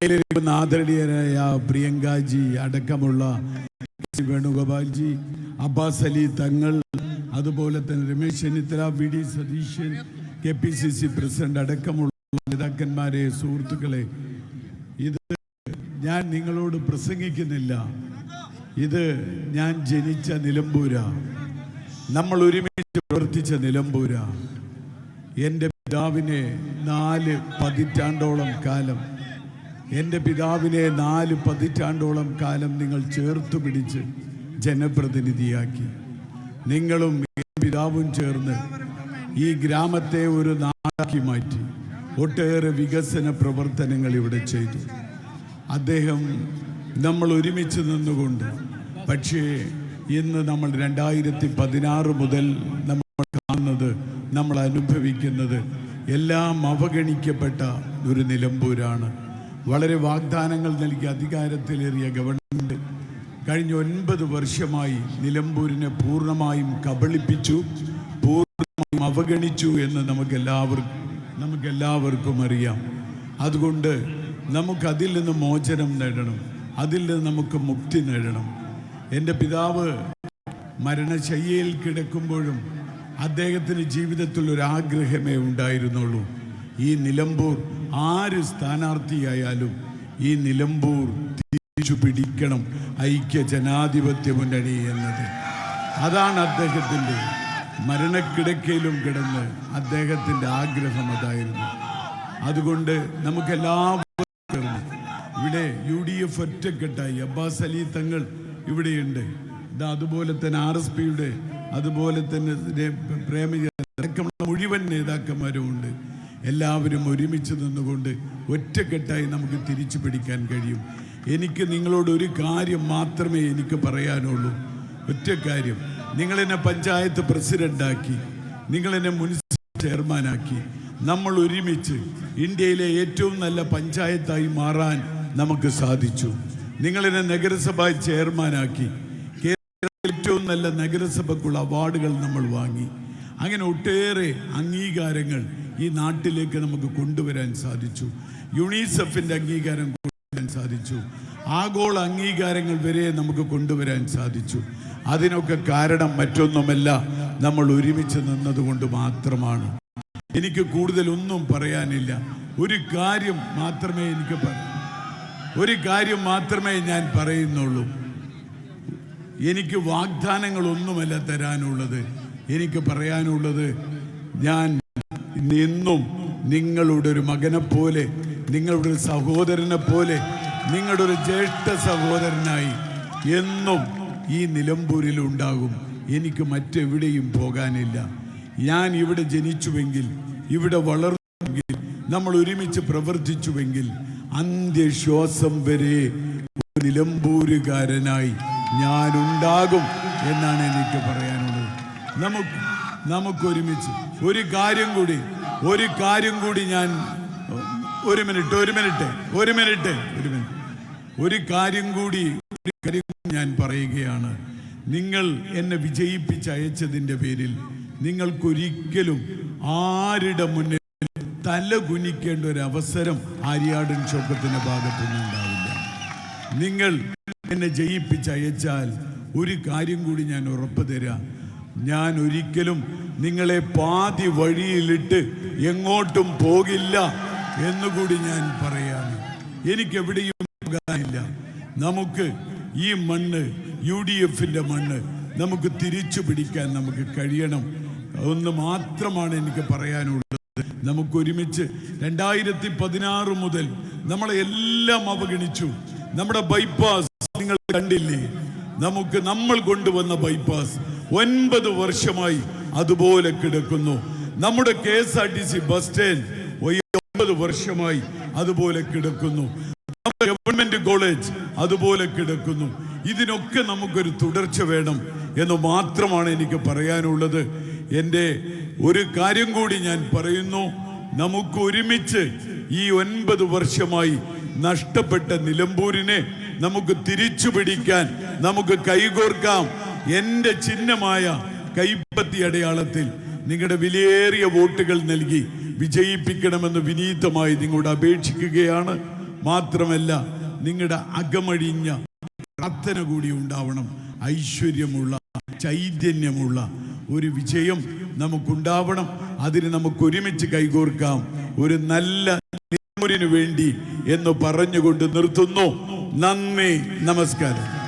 വേദിയിലിരിക്കുന്ന ആദരണീയരായ പ്രിയങ്കാജി അടക്കമുള്ള വേണുഗോപാൽജി അബ്ബാസ് അലി തങ്ങൾ അതുപോലെ തന്നെ Ramesh Chennithala V D Satheesan K P C C president അടക്കമുള്ള നേതാക്കന്മാരെ സുഹൃത്തുക്കളെ ഇത് ഞാൻ നിങ്ങളോട് പ്രസംഗിക്കുന്നില്ല. ഇത് ഞാൻ ജനിച്ച നിലമ്പൂര. നമ്മൾ ഒരുമിച്ച് പ്രവർത്തിച്ച നിലമ്പൂര. എന്റെ പിതാവിനെ നാല് പതിറ്റാണ്ടോളം കാലം. എന്റെ പിതാവിനെ നാല് പതിറ്റാണ്ടോളം കാലം നിങ്ങൾ ചേർത്ത് പിടിച്ച് ജനപ്രതിനിധിയാക്കി. നിങ്ങളും പിതാവും ചേർന്ന് ഈ ഗ്രാമത്തെ ഒരു നാടാക്കി മാറ്റി. ഒട്ടേറെ വികസന പ്രവർത്തനങ്ങൾ ഇവിടെ ചെയ്തു. അദ്ദേഹം നമ്മൾ ഒരുമിച്ച് നിന്നുകൊണ്ട് പക്ഷേ ഇന്ന് നമ്മൾ രണ്ടായിരത്തി പതിനാറ് മുതൽ നമ്മൾ കാണുന്നത് നമ്മൾ അനുഭവിക്കുന്നത് എല്ലാം അവഗണിക്കപ്പെട്ട ഒരു നിലമ്പൂരാണ്. വളരെ വാഗ്ദാനങ്ങൾ നൽകി അധികാരത്തിലേറിയ ഗവൺമെന്റ് കഴിഞ്ഞ ഒൻപത് വർഷമായി നിലമ്പൂരിനെ പൂർണമായും കബളിപ്പിച്ചു പൂർണമായും അവഗണിച്ചു എന്ന് നമുക്കെല്ലാവർക്കും നമുക്കെല്ലാവർക്കും അറിയാം. അതുകൊണ്ട് നമുക്കതിൽ നിന്ന് മോചനം നേടണം അതിൽ നിന്ന് നമുക്ക് മുക്തി നേടണം. എന്റെ പിതാവ് മരണശയ്യയിൽ കിടക്കുമ്പോഴും അദ്ദേഹത്തിന് ജീവിതത്തിൽ ഒരു ആഗ്രഹമേ ഉണ്ടായിരുന്നുള്ളൂ. ഈ നിലമ്പൂർ ആര് സ്ഥാനാർത്ഥിയായാലും ഈ നിലമ്പൂർ തിരിച്ചു പിടിക്കണം ഐക്യ ജനാധിപത്യ മുന്നണി എന്നത്. അതാണ് അദ്ദേഹത്തിന്റെ മരണക്കിടക്കയിലും കിടന്ന് അദ്ദേഹത്തിന്റെ ആഗ്രഹം അതായിരുന്നു. അതുകൊണ്ട് നമുക്കെല്ലാവർക്കും ഇവിടെ യു ഡി എഫ് ഒറ്റക്കെട്ടായി. അബ്ബാസ് അലി തങ്ങൾ ഇവിടെയുണ്ട്. ഇതാ അതുപോലെ തന്നെ ആർ എസ് പിയുടെ അതുപോലെ തന്നെ പ്രേമിക മുഴുവൻ നേതാക്കന്മാരും ഉണ്ട്. എല്ലാവരും ഒരുമിച്ച് നിന്നുകൊണ്ട് ഒറ്റക്കെട്ടായി നമുക്ക് തിരിച്ചു പിടിക്കാൻ കഴിയും. എനിക്ക് നിങ്ങളോട് ഒരു കാര്യം മാത്രമേ എനിക്ക് പറയാനുള്ളൂ. ഒറ്റ കാര്യം. നിങ്ങളെന്നെ പഞ്ചായത്ത് പ്രസിഡന്റാക്കി നിങ്ങളെന്നെ മുനിസിപ്പൽ ചെയർമാനാക്കി. നമ്മൾ ഒരുമിച്ച് ഇന്ത്യയിലെ ഏറ്റവും നല്ല പഞ്ചായത്തായി മാറാൻ നമുക്ക് സാധിച്ചു. നിങ്ങളെന്നെ നഗരസഭാ ചെയർമാനാക്കി. കേരളത്തിലെ ഏറ്റവും നല്ല നഗരസഭക്കുള്ള അവാർഡുകൾ നമ്മൾ വാങ്ങി. അങ്ങനെ ഒട്ടേറെ അംഗീകാരങ്ങൾ ഈ നാട്ടിലേക്ക് നമുക്ക് കൊണ്ടുവരാൻ സാധിച്ചു. യുണീസെഫിന്റെ അംഗീകാരം കൊണ്ടുവരാൻ സാധിച്ചു. ആഗോള അംഗീകാരങ്ങൾ വരെ നമുക്ക് കൊണ്ടുവരാൻ സാധിച്ചു. അതിനൊക്കെ കാരണം മറ്റൊന്നുമല്ല നമ്മൾ ഒരുമിച്ച് നിന്നതുകൊണ്ട് മാത്രമാണ്. എനിക്ക് കൂടുതലൊന്നും പറയാനില്ല. ഒരു കാര്യം മാത്രമേ എനിക്ക് ഒരു കാര്യം മാത്രമേ ഞാൻ പറയുന്നുള്ളൂ. എനിക്ക് വാഗ്ദാനങ്ങളൊന്നുമല്ല തരാനുള്ളത്. എനിക്ക് പറയാനുള്ളത് ഞാൻ എന്നും നിങ്ങളുടെ ഒരു മകനെ പോലെ നിങ്ങളുടെ ഒരു സഹോദരനെ പോലെ നിങ്ങളുടെ ഒരു ജ്യേഷ്ഠ സഹോദരനായി എന്നും ഈ നിലമ്പൂരിൽ ഉണ്ടാകും. എനിക്ക് മറ്റെവിടെയും പോകാനില്ല. ഞാൻ ഇവിടെ ജനിച്ചുവെങ്കിൽ ഇവിടെ വളർന്നുവെങ്കിൽ നമ്മൾ ഒരുമിച്ച് പ്രവർത്തിച്ചുവെങ്കിൽ അന്ത്യശ്വാസം വരെ നിലമ്പൂരുകാരനായി ഞാനുണ്ടാകും എന്നാണ് എനിക്ക് പറയാനുള്ളത്. നമുക്ക് നമുക്കൊരുമിച്ച്. ഒരു കാര്യം കൂടി ഒരു കാര്യം കൂടി ഞാൻ ഒരു മിനിറ്റ് ഒരു മിനിറ്റ് ഒരു മിനിറ്റ് ഒരു മിനിറ്റ്. ഒരു കാര്യം കൂടി ഒരു കാര്യം ഞാൻ പറയുകയാണ്. നിങ്ങൾ എന്നെ വിജയിപ്പിച്ച് അയച്ചതിന്റെ പേരിൽ നിങ്ങൾക്കൊരിക്കലും ആരുടെ മുന്നിൽ തല കുനിക്കേണ്ട ഒരു അവസരം ആര്യാടൻ ചോക്കത്തിന്റെ ഭാഗത്തുനിന്ന് ഉണ്ടാവില്ല. നിങ്ങൾ എന്നെ ജയിപ്പിച്ച് അയച്ചാൽ ഒരു കാര്യം കൂടി ഞാൻ ഉറപ്പ് തരാം. ഞാൻ ഒരിക്കലും നിങ്ങളെ പാതി വഴിയിലിട്ട് എങ്ങോട്ടും പോകില്ല എന്നുകൂടി ഞാൻ പറയാണ് എനിക്ക് എവിടെയും പോകാനില്ല. നമുക്ക് ഈ മണ്ണ് യു ഡി എഫിന്റെ മണ്ണ് നമുക്ക് തിരിച്ചു പിടിക്കാൻ നമുക്ക് കഴിയണം. ഒന്ന് മാത്രമാണ് എനിക്ക് പറയാനുള്ളത്. നമുക്ക് ഒരുമിച്ച് രണ്ടായിരത്തി പതിനാറ് മുതൽ നമ്മളെ എല്ലാം അവഗണിച്ചു. നമ്മുടെ ബൈപ്പാസ് നിങ്ങൾ കണ്ടില്ലേ? നമുക്ക് നമ്മൾ കൊണ്ടുവന്ന ബൈപ്പാസ് ഒൻപത് വർഷമായി അതുപോലെ കിടക്കുന്നു. നമ്മുടെ K S R T C bus stand ഒമ്പത് വർഷമായി അതുപോലെ കിടക്കുന്നു. ഗവൺമെന്റ് കോളേജ് അതുപോലെ കിടക്കുന്നു. ഇതിനൊക്കെ നമുക്കൊരു തുടർച്ച വേണം എന്ന് മാത്രമാണ് എനിക്ക് പറയാനുള്ളത്. എന്റെ ഒരു കാര്യം കൂടി ഞാൻ പറയുന്നു. നമുക്ക് ഒരുമിച്ച് ഈ ഒൻപത് വർഷമായി നഷ്ടപ്പെട്ട നിലമ്പൂരിനെ നമുക്ക് തിരിച്ചു പിടിക്കാൻ നമുക്ക് കൈകോർക്കാം. എന്റെ ചിഹ്നമായ കൈപ്പത്തി അടയാളത്തിൽ നിങ്ങളുടെ വിലയേറിയ വോട്ടുകൾ നൽകി വിജയിപ്പിക്കണമെന്ന് വിനീതമായി നിങ്ങളോട് അപേക്ഷിക്കുകയാണ്. മാത്രമല്ല നിങ്ങളുടെ അകമഴിഞ്ഞ പ്രാർത്ഥന കൂടി ഉണ്ടാവണം. ഐശ്വര്യമുള്ള ചൈതന്യമുള്ള ഒരു വിജയം നമുക്കുണ്ടാവണം. അതിന് നമുക്ക് ഒരുമിച്ച് കൈകോർക്കാം. ഒരു നല്ല വേണ്ടി എന്ന് പറഞ്ഞുകൊണ്ട് നിർത്തുന്നു. നന്ദി നമസ്കാരം.